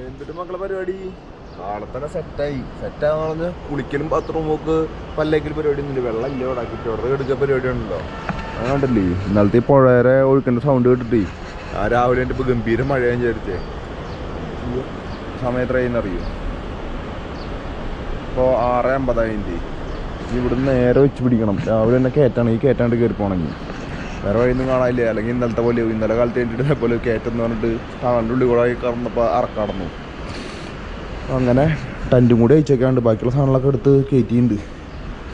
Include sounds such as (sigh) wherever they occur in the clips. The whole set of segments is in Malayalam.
എന്തിട്ട് മക്കളെ പരിപാടി? നാളെ തന്നെ സെറ്റായി സെറ്റാന്ന് പറഞ്ഞ് കുളിക്കലും ബാത്റൂം പോക്ക് പല്ലേക്കൽ പരിപാടി ഒന്നുമില്ല വെള്ളം ഇല്ല ഇവിടെ. കുട്ടിയോടെ എടുക്കുക പരിപാടി ഉണ്ടല്ലോ. അതുകൊണ്ടല്ലേ ഇന്നലത്തെ ഈ പുഴയുടെ ഒഴുക്കേണ്ട സൗണ്ട് കേട്ടിട്ടേ. ആ രാവിലെ എന്റെ ഇപ്പോൾ ഗംഭീര മഴയാൻ വിചാരിച്ചേ. സമയത്ര ട്രെയിൻ അറിയോ? ഇപ്പോൾ ആറ് അമ്പതായിരം ഇവിടുന്ന് നേരെ വെച്ച് പിടിക്കണം. രാവിലെ തന്നെ കയറ്റാണ് ഈ കയറ്റാണ്ട് കയറി പോകണമെങ്കിൽ വേറെ വഴിയൊന്നും കാണാനില്ല. അല്ലെങ്കിൽ ഇന്നലത്തെ പോലെ ഇന്നലെ കാലത്ത് കഴിഞ്ഞിട്ട് ഇതേപോലെ കയറ്റെന്ന് പറഞ്ഞിട്ട് ടണലിന്റെ ഉള്ളിൽ കൂടെ കടന്നപ്പോൾ അറക്കടന്നു അങ്ങനെ ടെന്റും കൂടി അയച്ചേക്കാണ്ട് ബാക്കിയുള്ള സാധനങ്ങളൊക്കെ എടുത്ത് കയറ്റിയിട്ടുണ്ട്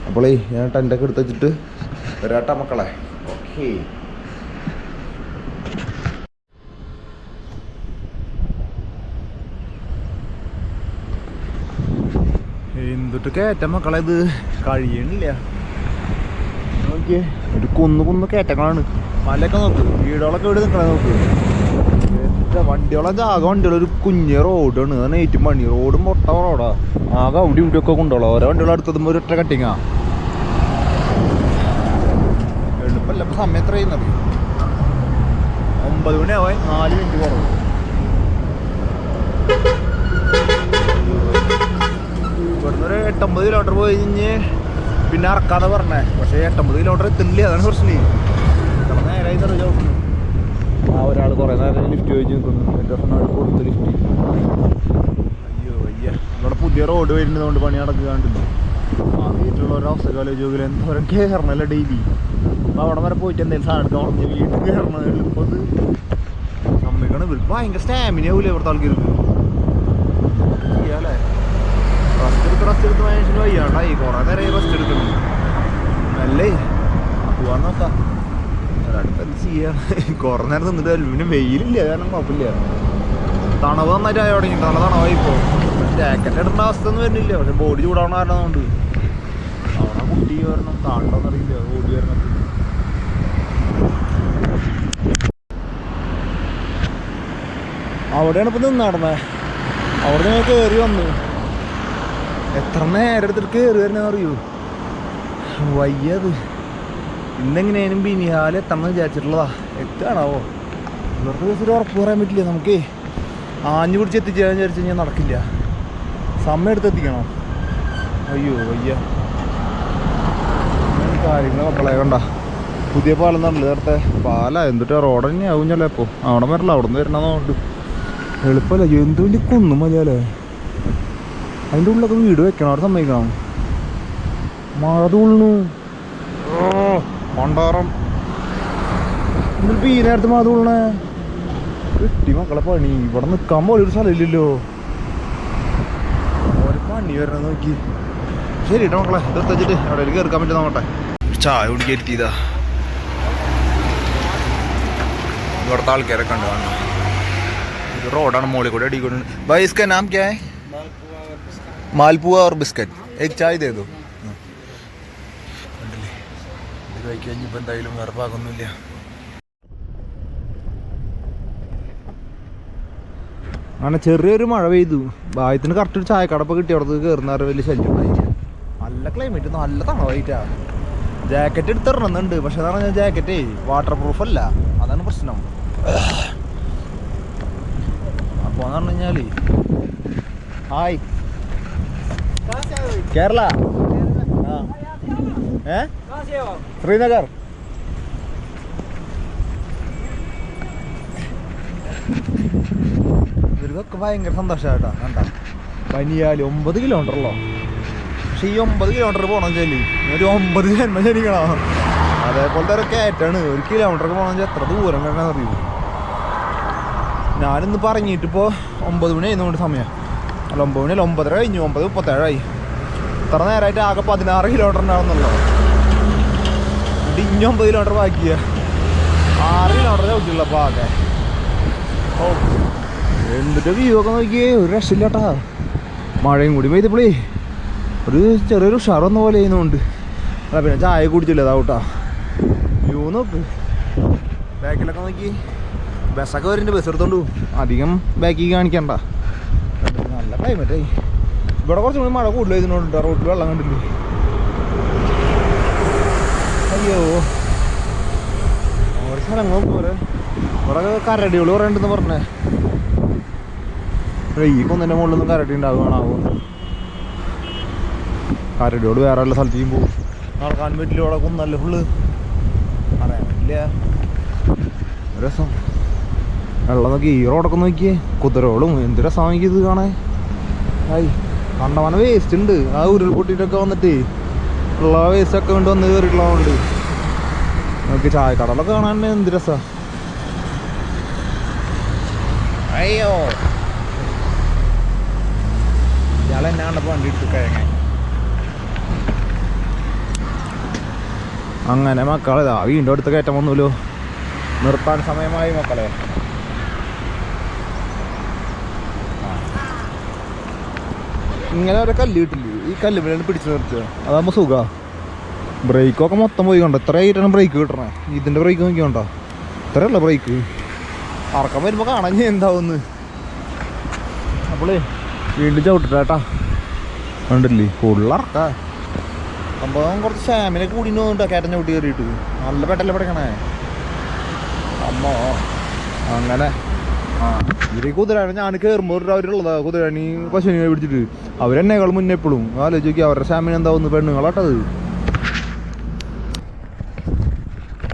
അപ്പോളേ ഞാൻ ടെന്റൊക്കെ എടുത്ത് വെച്ചിട്ട് വരാട്ട മക്കളെ. ഓക്കേ. എന്തിട്ട് കയറ്റ മക്കളെ ഇത്? കഴിയണില്ല. നോക്കിയേ. ഒരു കുന്ന് കുന്ന് കയറ്റങ്ങളാണ്. മലയൊക്കെ നോക്ക്. വീടുകളൊക്കെ ഇവിടെ നിൽക്കണേ നോക്ക്. എന്താ വണ്ടികളൊക്കെ ആകെ വണ്ടികൾ. ഒരു കുഞ്ഞ് റോഡാണ്. അതാണ് ഏറ്റവും പണി. റോഡ് മൊട്ട റോഡാ. ആകെ അവിടെ ഇവിടെ ഒക്കെ കൊണ്ടുപോകാം ഓരോ വണ്ടികൾ അടുത്തതുമ്പോൾ ഒരു ഒറ്റ കട്ടിങ്ങാ എളുപ്പമല്ല. ഇപ്പൊ സമയം എത്ര ചെയ്യുന്നത് ഒമ്പത് മണിയാവാൻ നാല് മിനിറ്റ് കുറവ്. ഇവിടുന്ന് ഒരു എട്ടൊമ്പത് കിലോമീറ്റർ പോയി കഴിഞ്ഞ് പിന്നെ ഇറക്കാതെ പറഞ്ഞേ. പക്ഷേ എട്ടമ്പത് കിലോമീറ്റർ എത്തുന്നില്ല. അതാണ് പ്രശ്നം. ആ ഒരാൾ കുറേ നേരം ലിഫ്റ്റ് ചോദിച്ച് നിൽക്കുന്നു എന്റെ പ്രശ്നം കൊടുത്ത് ലിഫ്റ്റ് അയ്യോ അയ്യ ഇവിടെ പുതിയ റോഡ് വരുന്നതുകൊണ്ട് പണി നടക്കുകയാണ്ടല്ലോ ആദ്യമായിട്ടുള്ള ഒരു അവസ്ഥ കോളേജ് നോക്കില്ല എന്തോരം കയറണല്ലോ ഡെയിലി. അപ്പോൾ അവിടെ വരെ പോയിട്ട് എന്തെങ്കിലും സാധനം പറഞ്ഞു വീട്ടിൽ കയറണം എളുപ്പത് സമ്മതിക്കണം. ഇവർക്ക് ഭയങ്കര സ്റ്റാമിന ആവൂലേ ഇവിടുത്തെ ആൾക്കാർക്ക്? ചെയ്യാല്ലേ റെസ്റ്റ് എടുത്ത് റെസ്റ്റ് എടുത്ത് മനുഷ്യന് വയ്യാണ്ടായി കുറേ നേരമായി റെസ്റ്റ് എടുക്കണം നല്ലേ പോവാൻ നോക്കാം. അടുത്ത് എന്ത് ചെയ്യാ? കുറേ നേരം നിന്നിട്ട് പിന്നെ വെയിലില്ല. കാരണം കുഴപ്പമില്ല തണവ് നന്നായിട്ട് ആയി തുടങ്ങി. തണ തണവായി ഇപ്പോൾ ജാക്കറ്റ് ഇടേണ്ട അവസ്ഥ ഒന്നും വരുന്നില്ല. പക്ഷെ ബോഡി ചൂടാവണ കാരണം കൊണ്ട് അവിടെ കുട്ടി വരണം. താണ്ടെന്നറിയില്ല ഓടി വരണം. അവിടെയാണ് ഇപ്പൊ നിന്ന് നടന്നേ. അവിടെ നിന്ന് കയറി വന്നു. എത്ര നേരം എടുത്തിട്ട് കയറി വരുന്ന അറിയൂ? വയ്യത്. ഇന്നെങ്ങനെയാലും ബിനിഹാൽ എത്തണം വിചാരിച്ചിട്ടുള്ളതാ. എത്താണാവോ ഇവർക്ക് ദിവസം ഉറപ്പ് പറയാൻ പറ്റില്ല നമുക്ക്. ആഞ്ഞു പിടിച്ച് എത്തിച്ചാന്ന് വിചാരിച്ചു കഴിഞ്ഞാൽ നടക്കില്ല. സമയം എടുത്ത് എത്തിക്കണം? അയ്യോ വയ്യ. കാര്യങ്ങൾ മക്കളെ കണ്ട. പുതിയ പാലം തന്നെ നേരത്തെ പാല. എന്തിട്ടാ റോഡ് തന്നെ ആവും ചിലപ്പോൾ അവിടെ വരല അവിടെ നിന്ന് വരണമെന്നുണ്ട് എളുപ്പമല്ല? എന്ത് വലിയ കുന്നും മതിയാലേ അതിന്റെ ഉള്ളിലൊക്കെ വീട് വെക്കണം അവിടെ സമ്മതിക്കണം. മഴ തുള്ളു മണ്ടാറം എന്നിട്ട് ഈ നേരത്തെ മഴ തുള്ളണേ കിട്ടി മക്കളെ പണി. ഇവിടെ നിൽക്കാൻ പോലെ ഒരു സ്ഥലമില്ലല്ലോ ഒരു പണി വരണം നോക്കി. ശരി കേട്ടോ മക്കളെ ഇതെടുത്ത് വെച്ചിട്ട് അവിടെ കയറിക്കാൻ പറ്റുന്ന നോക്കട്ടെ. ചായ കുടിക്കാൻ എത്തിയതാ ഇവിടുത്തെ ആൾക്കാരൊക്കെ ഉണ്ട് റോഡാണ് മോളിൽ കൂടെ അടിക്കൊണ്ട് ബൈസ്ക്ക നാം ക്യാ मालपुआ और बिस्किट एक चाय दे दो കണ്ടില്ലേ ഇത് കഴിക്കാൻ ഇനിയിപ്പോൾ എന്തായാലും വേറെ ഭാഗമൊന്നുമില്ല അങ്ങനെ ചെറിയൊരു മഴ പെയ്തു ഭാഗ്യത്തിന് കറക്റ്റ് ഒരു ചായക്കടപ്പ് കിട്ടി അവിടുത്തെ കയറുന്ന വലിയ ശല്യം ഉണ്ടായില്ല നല്ല ക്ലൈമറ്റ് നല്ല തണവായിട്ടാ ജാക്കറ്റ് എടുത്തിറങ്ങുന്നുണ്ട് പക്ഷെ അതാണ് ഞാൻ ജാക്കറ്റേ വാട്ടർ പ്രൂഫ് അല്ല അതാണ് പ്രശ്നം അപ്പോൾ എന്ന് പറഞ്ഞു കഴിഞ്ഞാൽ ഹായ് കേരള? ഏ? ശ്രീനഗർ. ഇവർക്കൊക്കെ ഭയങ്കര സന്തോഷമായിട്ടാ കണ്ട? പനിയാൽ ഒമ്പത് കിലോമീറ്റർ ഉള്ളോ? പക്ഷെ ഈ ഒമ്പത് കിലോമീറ്റർ പോകണം ചെല്ലി ഒരു ഒമ്പത് ജന്മ ശരിക്കണം അതേപോലത്തെ ഒരു കയറ്റാണ്. ഒരു കിലോമീറ്റർ പോകണമെങ്കിൽ എത്ര ദൂരം വരണം അറിയൂ? ഞാനിന്ന് പറഞ്ഞിട്ടിപ്പോൾ ഒമ്പത് മണി ആയിരുന്നുകൊണ്ട് സമയം. അല്ല ഒമ്പതര കഴിഞ്ഞു ഒമ്പത് മുപ്പത്തേഴായി. ഇത്ര നേരമായിട്ട് ആകെ പതിനാറ് കിലോമീറ്റർ ഉണ്ടാവുന്നുള്ളൂ എന്നിട്ട് ഇനി ഒമ്പത് കിലോമീറ്റർ ബാക്കിയ. ആറ് കിലോമീറ്റർ ചവിട്ടിയുള്ള അപ്പോൾ ആകെ. ഓ എന്നിട്ട് വ്യൂ ഒക്കെ നോക്കിയേ ഒരു രക്ഷയില്ലാട്ടാ. മഴയും കൂടി പെയ്തപ്പോളേ ഒരു ചെറിയൊരു ഉഷാർ വന്ന പോലെ ചെയ്യുന്നുണ്ട് അല്ല പിന്നെ ചായ കുടിച്ചില്ല അതാവട്ടാ വ്യൂ നോക്ക്. ബാക്കിലൊക്കെ നോക്കി. ബസ്സൊക്കെ വരുന്നുണ്ട് ബസ് എടുത്തോണ്ടു അധികം ബാക്കിൽ കാണിക്കണ്ട. ക്ലൈമറ്റായി ഇവിടെ കുറച്ച് കൂടി മഴ കൂടുതൽ ഇതിനോണ്ട് റോട്ടിൽ വെള്ളം കണ്ടില്ലേ? അയ്യോ. ഓരോ സ്ഥലങ്ങളും പോലെ ഇവിടെ കരടികൾ കുറേ ഉണ്ടെന്ന് പറഞ്ഞേ ഈ കുന്നിന്റെ മുകളിലൊന്നും കരടി ഉണ്ടാവുകയാണാവോ കരടിയോട് വേറെ ഉള്ള സ്ഥലത്തേക്കും പോകും. നടക്കാൻ പറ്റില്ല ഇവിടെ കുന്നല്ല ഫുള്ള്. അറിയാൻ രസം. വെള്ളം നോക്കി ഈ റോഡൊക്കെ നോക്കിയേ. കുതിരകളും എന്ത് രസമാണ് ഇത് കാണാൻ? ആയി കണ്ടവന വേസ്റ്റ് ഉണ്ട്. ആ ഉരുൾപൊട്ടിട്ടൊക്കെ വന്നിട്ട്. ഉള്ള വേസ്റ്റ് ഒക്കെ കൊണ്ട് വന്ന് കയറിയിട്ടുള്ളതുകൊണ്ട് നമുക്ക് ചായക്കടലൊക്കെ കാണാൻ എന്ത് രസാ. അയ്യോ. ഇയാൾ എന്നെ കണ്ടപ്പോൾ വണ്ടി എടുത്ത് കഴിഞ്ഞ അങ്ങനെ മക്കളെ ആ വീണ്ടും അടുത്ത് കയറ്റം വന്നുല്ലോ നിർത്താൻ സമയമായി മക്കളെ. ഇങ്ങനെ ഒരു കല്ല് കിട്ടില്ലേ? ഈ കല്ല് മേലാണ് പിടിച്ചു നിർത്തുക. അതാകുമ്പോൾ സുഖ. ബ്രേക്കൊക്കെ മൊത്തം പോയി കണ്ടോ? ഇത്ര ആയിട്ടാണ് ബ്രേക്ക് കിട്ടണേ? ഇതിന്റെ ബ്രേക്ക് നോക്കി കണ്ടോ ഇത്രയല്ല ബ്രേക്ക് അറക്കം വരുമ്പോൾ കാണാൻ എന്താവുന്ന്. അപ്പോളേ വീണ്ടും ചവിട്ടിട്ടാ കണ്ടില്ലേ? ഫുള്ളറക്ക സംഭവം കുറച്ച് ഫാമിലി കൂടി തോന്നുന്നുണ്ടോ കേട്ടൻ ചവിട്ടി കയറിയിട്ട്. നല്ല പെട്ടല്ലേ പഠിക്കണേ? അമ്മോ. അങ്ങനെ. ഇവർ കുതിരാണ് ഞാൻ കയറുമ്പോൾ അവരുള്ളതാ കുതിരാണി പശുവിനെ പിടിച്ചിട്ട്. അവരെന്നേക്കാൾ മുന്നേ എപ്പോഴും ആലോചിച്ച് നോക്കി അവരുടെ ഫാമിലി എന്താവുന്നു പെണ്ണുങ്ങളാട്ടത്?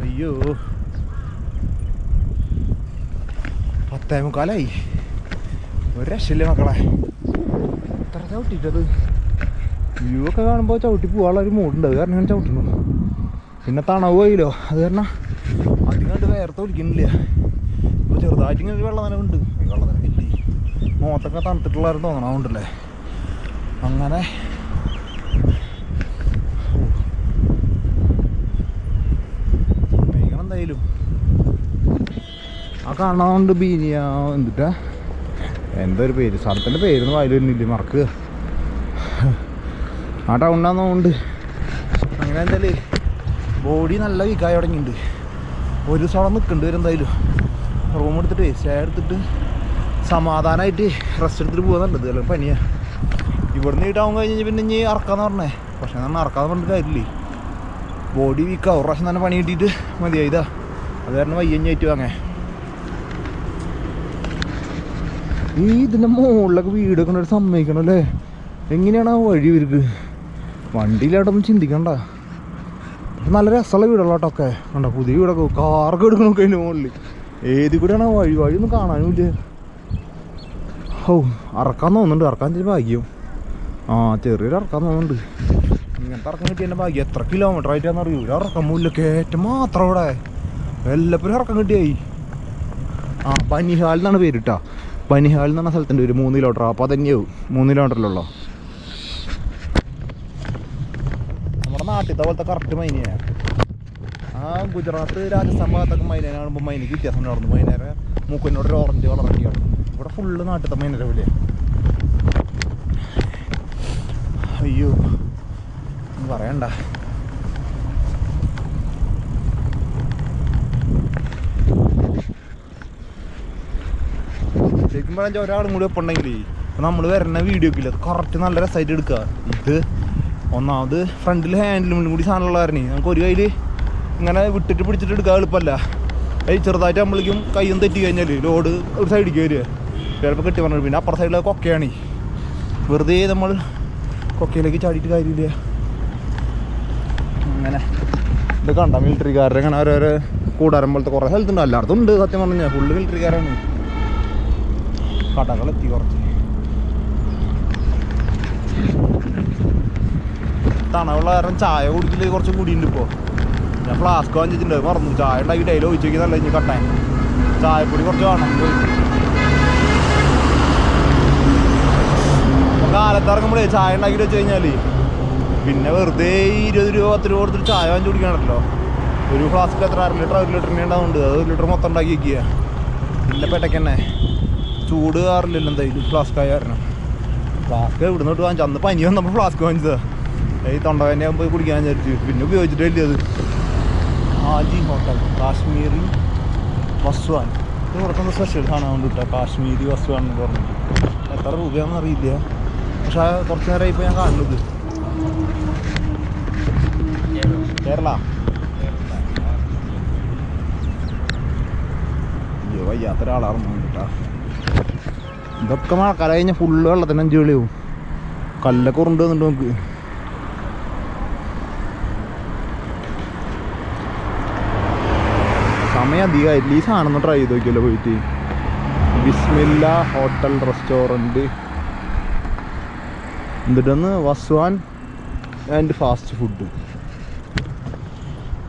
അയ്യോ. പത്തേ മുക്കാലായി ഒരു രക്ഷയില്ലേ മക്കളെ? എത്ര ചവിട്ടിട്ടത്? വ്യൂ ഒക്കെ കാണുമ്പോൾ ചവിട്ടി പോകാനുള്ള ഒരു മൂടുണ്ട് അത് കാരണം ഞാൻ ചവിട്ടുന്നു. പിന്നെ തണവ് പോയില്ലോ. അത് കാരണം അധികം കണ്ട് വേർത്ത് ഒലിക്കുന്നില്ല. ഇപ്പോൾ ചെറുതായിട്ട് വെള്ളം ഈ വെള്ളം നനവില്ലേ മുഖത്തൊക്കെ തണുത്തിട്ടുള്ളവരും തോന്നണം അതുകൊണ്ടല്ലേ അങ്ങനെ. എന്തായാലും. ആ കാണാണ്ട് ബീനിയ എന്തിട്ടാ? എന്താ ഒരു പേര്. സ്ഥലത്തിന്റെ പേരൊന്നും വായിൽ വരുന്നില്ല. മറക്കുക ആ ടൗണിലാണെന്നുണ്ട് അങ്ങനെ എന്തായാലും ബോഡി നല്ല വീക്കായി തുടങ്ങിയിട്ടുണ്ട്. ഒരു സ്ഥലം നിൽക്കേണ്ടി വരും എന്തായാലും. റൂം എടുത്തിട്ട് സ്റ്റേ എടുത്തിട്ട് സമാധാനമായിട്ട് റെസ്റ്റ് എടുത്തിട്ട് പോകാൻ നല്ലത് അല്ലെങ്കിൽ പനിയാ. ഇവിടുന്ന് ഈ കഴിഞ്ഞാൽ കഴിഞ്ഞ് പിന്നെ ഇനി ഇറക്കാന്ന് പറഞ്ഞേ. പക്ഷെ നമ്മൾ ഇറക്കാന്ന് പറഞ്ഞിട്ട് കാര്യമില്ലേ. ബോഡി വീക്കാവും ഒരു പ്രാവശ്യം തന്നെ പണി കിട്ടിയിട്ട് മതിയായതാ അത് കാരണം വയ്യഞ്ഞായിട്ട് വാങ്ങേ ഈ ഇതിന്റെ മുകളിലൊക്കെ വീടൊക്കെ ഒരു സമ്മതിക്കണം അല്ലേ? എങ്ങനെയാണ് ആ വഴി ഇവർക്ക്? വണ്ടിയിലായിട്ടൊന്നും ചിന്തിക്കണ്ട. നല്ല രസമുള്ള വീടുള്ള കേട്ടൊക്കെ കണ്ടോ? പുതിയ വീടൊക്കെ. കാറൊക്കെ എടുക്കണമൊക്കെ അതിന്റെ മുകളിൽ ഏതി കൂടെയാണ് വഴി? വഴിയൊന്നും കാണാനും ഇല്ല ഓ അറക്കാൻ തോന്നുന്നുണ്ട്. അറക്കാൻ ചെറിയ ഭാഗ്യം. ആ ചെറിയൊരു അറക്കാൻ തോന്നുന്നുണ്ട്. ഇങ്ങനത്തെ ഇറക്കം കിട്ടിയ എന്റെ ഭാഗ്യം. എത്ര കിലോമീറ്റർ ആയിട്ടാന്ന് അറിയൂ ഒരു ഇറക്കം മൂല്യ കയറ്റം മാത്രം ഇവിടെ എല്ലാപ്പരും ഇറക്കം കിട്ടിയായി. ആ പനിഹാൽ എന്നാണ് പേരിട്ടാ. പനിഹാൽ എന്ന് പറഞ്ഞ സ്ഥലത്തിന്റെ ഒരു മൂന്ന് കിലോമീറ്റർ അപ്പോൾ തന്നെയാവും മൂന്ന് കിലോമീറ്ററിലുള്ള നമ്മുടെ നാട്ടിലത്തെ പോലത്തെ കറക്റ്റ് മൈനയാണ് ആ ഗുജറാത്ത് രാജസ്ഥാൻ ഭാഗത്തൊക്കെ മൈനേനെ കാണുമ്പോൾ മൈനയ്ക്ക് വ്യത്യാസം ഉണ്ടായിരുന്നു. മൈനേരെ മൂക്കിനോട് ഒരു ഓറഞ്ച് കളറൊക്കെയാണ് ഇവിടെ ഫുള്ള് നാട്ടിലത്തെ മൈനേരെ പോലെ. അയ്യോ പറയണ്ട. ശരിക്കും പറഞ്ഞാൽ ഒരാളും കൂടി ഒപ്പം ഉണ്ടെങ്കിൽ നമ്മൾ വരുന്ന വീഡിയോ ഒക്കെ ഇല്ല കറക്റ്റ് നല്ല രസമായിട്ട് എടുക്കുക ഇത് ഒന്നാമത് ഫ്രണ്ടിൽ ഹാൻഡിലും കൂടി സാധനമുള്ള നമുക്ക് ഒരു കയ്യിൽ ഇങ്ങനെ വിട്ടിട്ട് പിടിച്ചിട്ട് എടുക്കാൻ എളുപ്പമല്ല. ഈ ചെറുതായിട്ട് നമ്മളിക്കും കയ്യും തെറ്റി കഴിഞ്ഞാൽ ലോഡ് ഒരു സൈഡിലേക്ക് വരിക. ചിലപ്പോൾ കെട്ടി പറഞ്ഞു പിന്നെ അപ്പുറ സൈഡിലൊക്കെ കൊക്കയാണ്. വെറുതെ നമ്മൾ കൊക്കയിലേക്ക് ചാടിയിട്ട് കാര്യമില്ല. അങ്ങനെ ഇത് കണ്ട മിലിറ്ററിക്കാരുടെ അങ്ങനെ ഓരോരോ കൂടാരം പോലത്തെ കുറേ സ്ഥലത്തുണ്ട്. എല്ലായിടത്തും ഉണ്ട് സത്യം പറഞ്ഞാൽ ഫുള്ള് മിലിറ്ററിക്കാരാണ് കടകളെത്തി കുറച്ച്. തണവുള്ള കാരണം ചായ കുടിക്കൽ കുറച്ച് കൂടിയുണ്ട് ഇപ്പോൾ ഞാൻ ഫ്ലാസ്ക് വാങ്ങിച്ചിട്ടുണ്ട്. മറന്നു. ചായ ഉണ്ടാക്കി ഡെയിലി ഒഴിച്ചു നോക്കി നല്ല ഇനി കട്ടാൻ. ചായപ്പൊടി കുറച്ച് വേണം. അപ്പോൾ കാലത്ത് ഇറങ്ങുമ്പോഴേ ചായ ഉണ്ടാക്കി വെച്ച് കഴിഞ്ഞാൽ പിന്നെ വെറുതെ ഇരുപത് രൂപ പത്ത് രൂപ കൊടുത്തിട്ട് ചായ വാങ്ങിച്ചു കുടിക്കണമല്ലോ ഒരു ഫ്ലാസ്കിൽ എത്ര അര ലിറ്റർ ഒരു ലിറ്ററിന് ഉണ്ടാവുന്നുണ്ട്. അത് ഒരു ലിറ്റർ മൊത്തം ഉണ്ടാക്കി വയ്ക്കുക ഇല്ല പെട്ടക്കന്നെ ചൂട് കാറില്ലല്ലോ എന്തായാലും ഫ്ലാസ്ക് ആയ കാരണം. ഫ്ലാസ്ക് ഇവിടുന്ന് തൊട്ട് വാങ്ങിച്ചു അന്ന് പനി വന്നപ്പോൾ ഫ്ലാസ്ക് വാങ്ങിച്ചതാണ് ഈ തൊണ്ടവേനെ പോയി കുടിക്കാൻ വിചാരിച്ചു. പിന്നെ ഉപയോഗിച്ചിട്ടില്ല അത്. ആജി ഹോട്ടൽ കാശ്മീരി വസ്വാൻ. ഇത് പുറത്തുനിന്ന് സ്പെഷ്യൽ സാധനം കിട്ടുക കാശ്മീരി വസ്വാൻ എന്ന് പറഞ്ഞിട്ട്. എത്ര രൂപയാണെന്ന് അറിയില്ല. പക്ഷെ കുറച്ച് നേരം ഇപ്പോൾ ഞാൻ കാണുന്നത് കേരള. അയ്യോ വയ്യാത്ത ഒരാളാണെന്ന് കേട്ടാ ഇതൊക്കെ മഴക്കാലം കഴിഞ്ഞാൽ ഫുള്ള് വെള്ളത്തിന് അഞ്ച് കളിയാവും കല്ലൊക്കെ ഉരുണ്ട് വന്നിട്ട് നമുക്ക്. സമയം അധികമായില്ല ഈ സാധനം ഒന്ന് ട്രൈ ചെയ്ത് നോക്കിയല്ലോ പോയിട്ട്. ബിസ്മില്ല ഹോട്ടൽ റെസ്റ്റോറന്റ് എന്നിട്ടൊന്ന് വസ്വാൻ ആൻഡ് ഫാസ്റ്റ് ഫുഡ്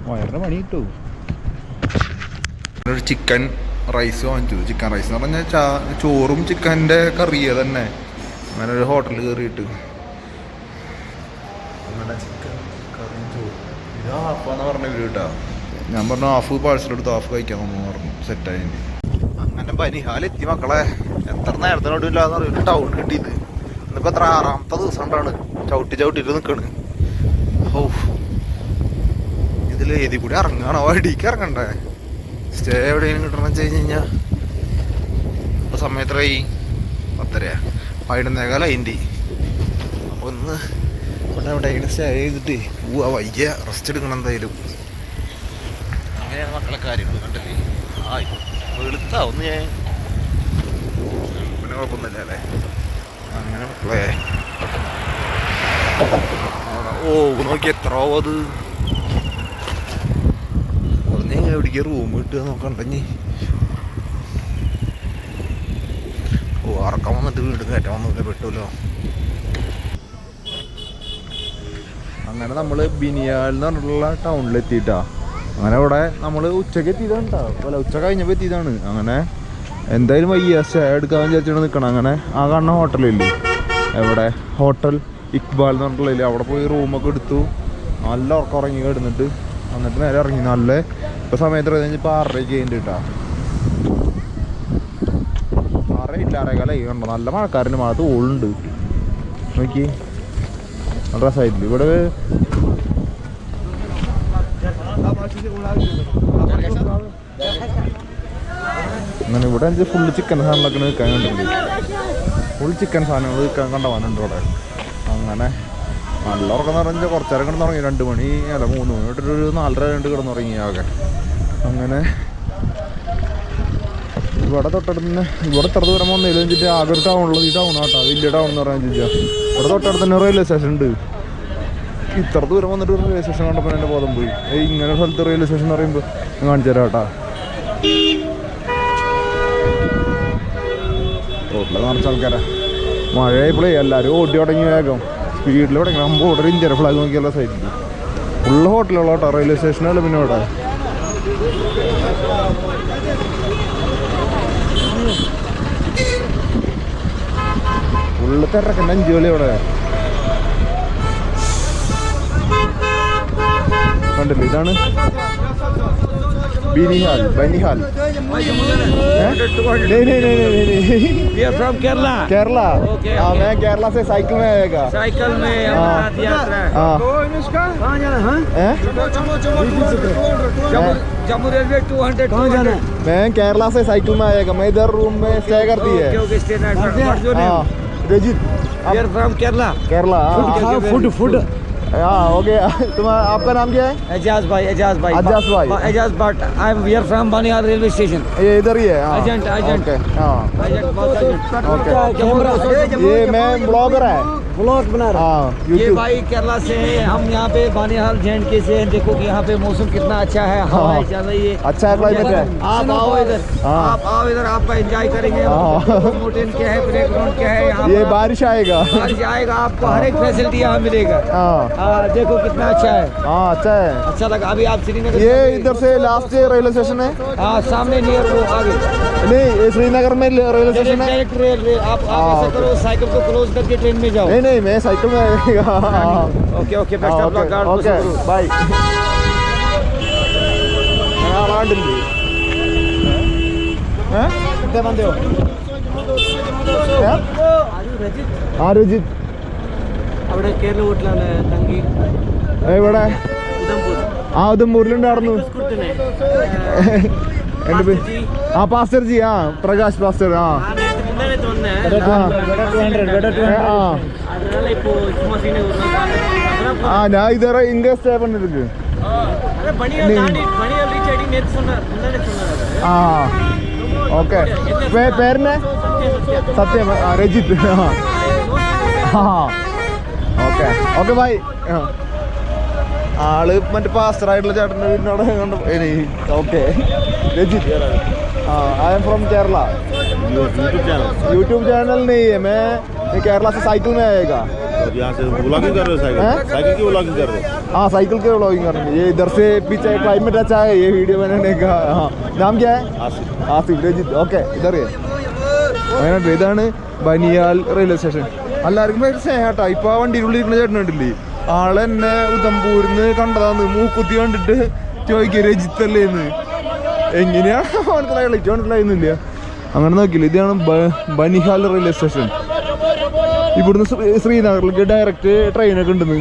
വയറിന് പണി കിട്ടൂ. ഒരു ചിക്കൻ റൈസ് വാങ്ങിച്ചു. ചിക്കൻ റൈസ് എന്ന് പറഞ്ഞാൽ ചാ- ചോറും ചിക്കന്റെ കറിയ തന്നെ. അങ്ങനെ ഒരു ഹോട്ടലിൽ കയറിയിട്ട് അങ്ങനെ ചിക്കൻ കറിയും ചോറും. ഇത് ഹാഫാന്ന് പറഞ്ഞ വീട് കേട്ടാ. ഞാൻ പറഞ്ഞു ഹാഫ് പാഴ്സൽ എടുത്ത് ഹാഫ് കഴിക്കാമെന്ന് പറഞ്ഞു. സെറ്റായി അങ്ങനെ ബനിഹാലെത്തി മക്കളെ. എത്ര നേരത്തിനോടില്ലാന്ന് അറിയില്ല ടൗൺ കിട്ടിയത്. ഇന്നിപ്പോ എത്ര? ആറാമത്തെ ദിവസം കൊണ്ടാണ്. ചവിട്ടി ചവിട്ടിട്ട് നിൽക്കണ് ഓ ഇതിൽ ഏതി കൂടി ഇറങ്ങാണോ? അടിക്ക് ഇറങ്ങണ്ടേ? സ്റ്റേ എവിടെയെങ്കിലും കിട്ടണം വെച്ച് കഴിഞ്ഞ് കഴിഞ്ഞാൽ ഇപ്പോൾ സമയത്രയായി പത്തരയാ. പതിനൊന്നേകാല അതിന്റെ അപ്പോൾ ഒന്ന് ഇവിടെ എവിടെയെങ്കിലും സ്റ്റേ ചെയ്തിട്ട് പോവാ. വയ്യ. റെസ്റ്റ് എടുക്കണം എന്തായാലും. അങ്ങനെയാണ് മക്കളെ കാര്യങ്ങൾ കണ്ടില്ലേ ആ ഒന്ന്. ഞാൻ പിന്നെ കുഴപ്പമൊന്നുമില്ല അല്ലേ? അങ്ങനെ മക്കളെ. ഓ നോക്കി എത്ര അത്? പറഞ്ഞ എവിടേക്ക് റൂം കിട്ടുക നോക്കണ്ടി ഓ അറക്കം വന്നിട്ട് വീട് കയറ്റാൻ വന്നില്ല പെട്ടുമല്ലോ അങ്ങനെ നമ്മൾ ബിനിയാൽ എന്ന് പറഞ്ഞിട്ടുള്ള ടൗണിൽ എത്തിയിട്ടാ. അങ്ങനെ അവിടെ നമ്മൾ ഉച്ചയ്ക്ക് എത്തിയതാണ് കേട്ടോ ഉച്ച കഴിഞ്ഞപ്പോൾ എത്തിയതാണ്. അങ്ങനെ എന്തായാലും വയ്യ. സ്റ്റേ എടുക്കാൻ വിചാരിച്ചിട്ട് നിൽക്കണം അങ്ങനെ ആ കാണുന്ന ഹോട്ടലില്ലേ എവിടെ? ഹോട്ടൽ ഇക്ബാൽ എന്ന് പറഞ്ഞിട്ടില്ലേ അവിടെ പോയി റൂമൊക്കെ എടുത്തു. നല്ല ഉറക്കം കിടന്നിട്ട്. എന്നിട്ട് നേരെ ഇറങ്ങി. നല്ല ഇപ്പം സമയത്ത് കഴിഞ്ഞപ്പോൾ ആറരയ്ക്ക് കഴിഞ്ഞിട്ട് കേട്ടോ ആറരയില്ല ആറേകാലായി കണ്ടോ? നല്ല മഴക്കാരന്റെ മഴ തോളുണ്ട്. നോക്കി നല്ല സൈഡിൽ ഇവിടെ അങ്ങനെ ഇവിടെ എനിക്ക് ഫുൾ ചിക്കൻ സാധനങ്ങളൊക്കെ വിൽക്കാൻ കണ്ടില്ലേ ഫുൾ ചിക്കൻ സാധനങ്ങൾ നിൽക്കാൻ കണ്ടവാനുണ്ട് ഇവിടെ. അങ്ങനെ നല്ല ഉറക്കം പറഞ്ഞാൽ കുറച്ചേരം തുടങ്ങി രണ്ട് മണി അല്ല മൂന്ന് മണി തൊട്ടൊരു നാലര രണ്ട് കിടന്ന് തുടങ്ങി ആകെ. അങ്ങനെ ഇവിടെ തൊട്ടടുത്ത് ഇവിടെ ഇത്ര ദൂരം വന്നില്ല വെച്ചിട്ട് ആകെ ഒരു ടൗണുള്ളത് ഈ ടൗൺ ആട്ടോ. വലിയ ടൗൺ എന്ന് പറയാൻ ചോദിച്ചാൽ ഇവിടെ തൊട്ടടുത്ത് തന്നെ റെയിൽവേ സ്റ്റേഷൻ ഉണ്ട്. ഇത്ര ദൂരം വന്നിട്ട് റെയിൽവേ സ്റ്റേഷൻ കണ്ടപ്പോൾ എന്റെ ബോധം പോയി. ഏയ് ഇങ്ങനെ സ്ഥലത്ത് റെയിൽവേ സ്റ്റേഷൻ എന്ന് പറയുമ്പോൾ ഞാൻ കാണിച്ചു തരാം കേട്ടാ റോഡിൽ നിറച്ച ആൾക്കാരാ. മഴയായപ്പോഴേ എല്ലാവരും ഓടി തുടങ്ങി വേഗം. സ്പീഡിൽ തുടങ്ങി. നമ്മൾ ഇവിടെ ഇന്ത്യയുടെ ഫ്ലാഗ് നോക്കിയുള്ള സൈഡിൽ ഫുൾ ഹോട്ടലുള്ള കേട്ടോ റെയിൽവേ സ്റ്റേഷനല്ല പിന്നെ ഇവിടെ? ഫുള്ള് തിരക്കണ്ട അഞ്ചു കളി ഇവിടെ. കണ്ടില്ലേ ഇതാണ് ബിനിഹാൽ ബനിഹാൽ हैं? नहीं नहीं नहीं नहीं नहीं We are from Kerala. Kerala Okay, हाँ okay. मैं केरला से साइकिल में आएगा साइकिल में अमरनाथ यात्रा है। हाँ कहाँ जाना है हैं? Jammu Jammu railway two hundred कहाँ जाना है मैं केरला से साइकिल में आएगा मैं इधर रूम में स्टे करती है okay okay stay night what's your हाँ name Rajit we are from Kerala Kerala हाँ फूड फूड हाँ हो गया। तुम्हारा आपका नाम क्या है? एजाज भाई एजाज भाई। एजाज भाई। हाँ, Ejaz but I am we are from Banihal railway station ये इधर ही है हाँ। एजेंट एजेंट ओके हाँ। ये मैं ब्लॉगर है। ब्लॉग बना हाँ ये भाई केरला से है हम यहाँ पे बानिहाल जे के से हैं। देखो कि यहाँ पे मौसम कितना अच्छा है हवाएँ हाँ। चल रही है। अच्छा है क्लाइमेट है आप आओ इधर हाँ। आप आओ इधर आपका एंजॉय करेंगे। हाँ। मोटेन क्या है प्ले ग्राउंड क्या है यहाँ ये बारिश आएगा। बारिश आएगा आपको हर एक फैसिलिटी यहाँ मिलेगा। देखो कितना अच्छा है। हाँ अच्छा है। अच्छा लगा अभी आप श्रीनगर ये इधर से लास्ट रेलवे स्टेशन है। हाँ सामने नियर वो आगे। नहीं श्रीनगर में रेलवे स्टेशन है। आप आगे से करो साइकिल को क्लोज करके ट्रेन में जाओ। नहीं नहीं मैं साइकिल में आएगा हाँ okay okay best of luck god okay bye ആളാണ്ടില്ലേ कितने बंदे हो ആ രജിത്ത് അവിടെ കേരള വീട്ടിലാണ് തങ്കി ഇവിടെ ഉദംപൂർ ആ ഉദംപൂരിലുണ്ടായിരുന്നു (laughs) എൻ്റെ പേര് ആ പാസ്റ്റർ ജി ആ പ്രകാശ് പാസ്റ്റർ ആ ஆ நான் இது வரை இங்கே ஸ்டே பண்ணிருக்கு ஆ ஓகே பேர் ഓക്കെ. ഓക്കെ. ബൈ. ആൾ മറ്റേ പാസ്റ്ററായിട്ടുള്ള ചേട്ടന്റെ വീടിനോട് കണ്ടു ഓക്കെ. രജിത് ആ I am from Kerala YouTube channel YouTube channel नहीं है मैं ये केरला से साइकिल में आएगा अब यहाँ से ब्लॉगिंग कर रहे हो हैं? साइकिल साइकिल की ब्लॉगिंग कर रहे हो हाँ साइकिल के व्लॉगिंग करने ये इधर से पीछे क्लाइमेट अच्छा है ये वीडियो बनाने का हाँ नाम क्या है आसिफ ആസിഫ് രജിത്ത് ഓക്കെ ഇതറിയാം വയനാട്ടിൽ ഇതാണ് ബനിയാൽ റെയിൽവേ സ്റ്റേഷൻ എല്ലാവർക്കും ഭയങ്കര സ്നേഹാട്ടാ ഇപ്പൊ ആ വണ്ടിയുടെ ഉള്ളിൽ ഇരിക്കുന്ന ചേട്ടൻ കണ്ടില്ലേ ആളെന്നെ ഉദംപൂരിന്ന് കണ്ടതാന്ന് മൂക്കുത്തി കണ്ടിട്ട് ചോദിക്കുക രജിത്തല്ലേന്ന് എങ്ങനെയാണ് (laughs) മനസ്സിലായി എനിക്ക് മനസ്സിലായിരുന്നില്ല അങ്ങനെ നോക്കിയില്ല. ഇതാണ് ബനിഹാൽ റെയിൽവേ സ്റ്റേഷൻ ഇവിടുന്ന് ശ്രീ- ശ്രീനഗറിലേക്ക് ഡയറക്റ്റ് ട്രെയിനൊക്കെ ഉണ്ടെന്ന്.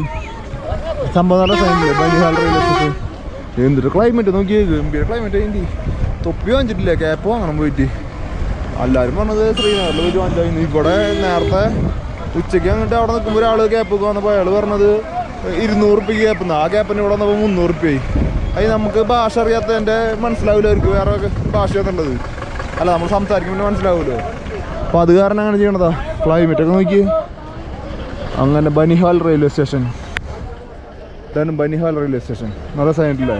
സംഭവം നല്ല സൈനില്ലേ ബനിഹാൽ റെയിൽവേ സ്റ്റേഷൻ എന്തൊരു ക്ലൈമറ്റ് നോക്കി ഗംഭീര ക്ലൈമറ്റ് അതിന്റെ തൊപ്പി വാങ്ങിച്ചിട്ടില്ല ക്യാപ്പ് വാങ്ങണം പോയിട്ട്. എല്ലാവരും പറഞ്ഞത് ശ്രീനഗറിൽ പോയിട്ട് വാങ്ങിച്ചു ഇവിടെ നേരത്തെ ഉച്ചയ്ക്ക് അങ്ങോട്ട് അവിടെ നിൽക്കുമ്പോൾ ഒരാൾ ക്യാപ്പ് വന്നപ്പോൾ അയാൾ പറഞ്ഞത് ഇരുന്നൂറ് റുപ്യ ക്യാപ്പ് ആ ക്യാപ്പിന് ഇവിടെ വന്നപ്പോൾ മുന്നൂറ് റുപ്യായി അത് നമുക്ക് ഭാഷ അറിയാത്തതിന്റെ മനസ്സിലാവില്ല അവർക്ക് വേറെ ഭാഷ എന്നുള്ളത് അല്ല നമ്മൾ സംസാരിക്കുമ്പോൾ മനസ്സിലാവുമല്ലോ അപ്പോൾ അത് കാരണം അങ്ങനെ ചെയ്യണതാ. ക്ലൈമറ്റ് ഒക്കെ നോക്കി. അങ്ങനെ ബനിഹാൽ റെയിൽവേ സ്റ്റേഷൻ ഇതാണ് ബനിഹാൽ റെയിൽവേ സ്റ്റേഷൻ നല്ല സൈഡിലേ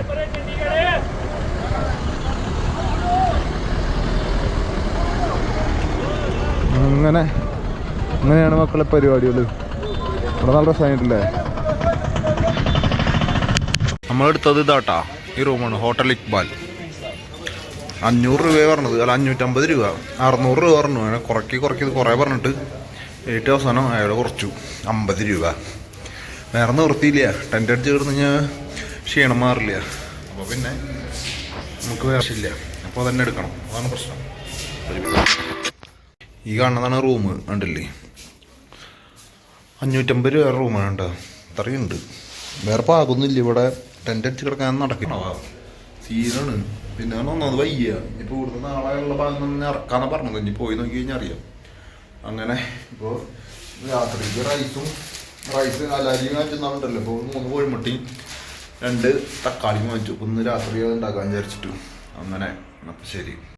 അങ്ങനെ. അങ്ങനെയാണ് മക്കളെ പരിപാടികൾ ഇവിടെ നല്ല സൈഡിലേ നമ്മളെടുത്തത് ഇതാട്ടാ. ഈ റൂമാണ് ഹോട്ടൽ ഇക്ബാൽ അഞ്ഞൂറ് രൂപ പറഞ്ഞത്. അല്ല അഞ്ഞൂറ്റമ്പത് രൂപ. അറുന്നൂറ് രൂപ പറഞ്ഞു. അങ്ങനെ കുറക്കി കുറക്കി കുറേ പറഞ്ഞിട്ട് ഏറ്റവും അവസാനം അയാൾ കുറച്ചു. അമ്പത് രൂപ. വേറെ നിവൃത്തിയില്ല. ടെന്റ് അടിച്ച് കിടന്ന് കഴിഞ്ഞാൽ ക്ഷീണം മാറില്ല. അപ്പോൾ പിന്നെ നമുക്ക് വേറെ ഇല്ല അപ്പോൾ അതന്നെ എടുക്കണം. അതാണ് പ്രശ്നം. ഈ കാണുന്നതാണ് റൂം. കണ്ടില്ലേ? അഞ്ഞൂറ്റമ്പത് രൂപ വേറെ റൂമാണ് കേട്ടോ. അത്രയുണ്ട് വേറെ പാകൊന്നുമില്ല. ഇവിടെ ടെന്റ് അടിച്ച് കിടക്കാൻ നടക്കണം? സീനാണ്. പിന്നെ ഒന്നത് വയ്യ. ഇപ്പോൾ ഇവിടുന്ന് നാളെയുള്ള ഭാഗം ഇറക്കാന്നാ പറഞ്ഞത്. ഇനി പോയി നോക്കി കഴിഞ്ഞാൽ അറിയാം. അങ്ങനെ ഇപ്പോൾ രാത്രിക്ക് റൈസും റൈസ് അലാരി വാങ്ങിച്ചെന്നാളുണ്ടല്ലോ ഇപ്പോൾ മൂന്ന് കോഴിമുട്ടിയും രണ്ട് തക്കാളിയും വാങ്ങിച്ചു. ഇപ്പൊ ഇന്ന് രാത്രി അത് ഉണ്ടാക്കാൻ വിചാരിച്ചിട്ട്. അങ്ങനെ. അപ്പം ശരി.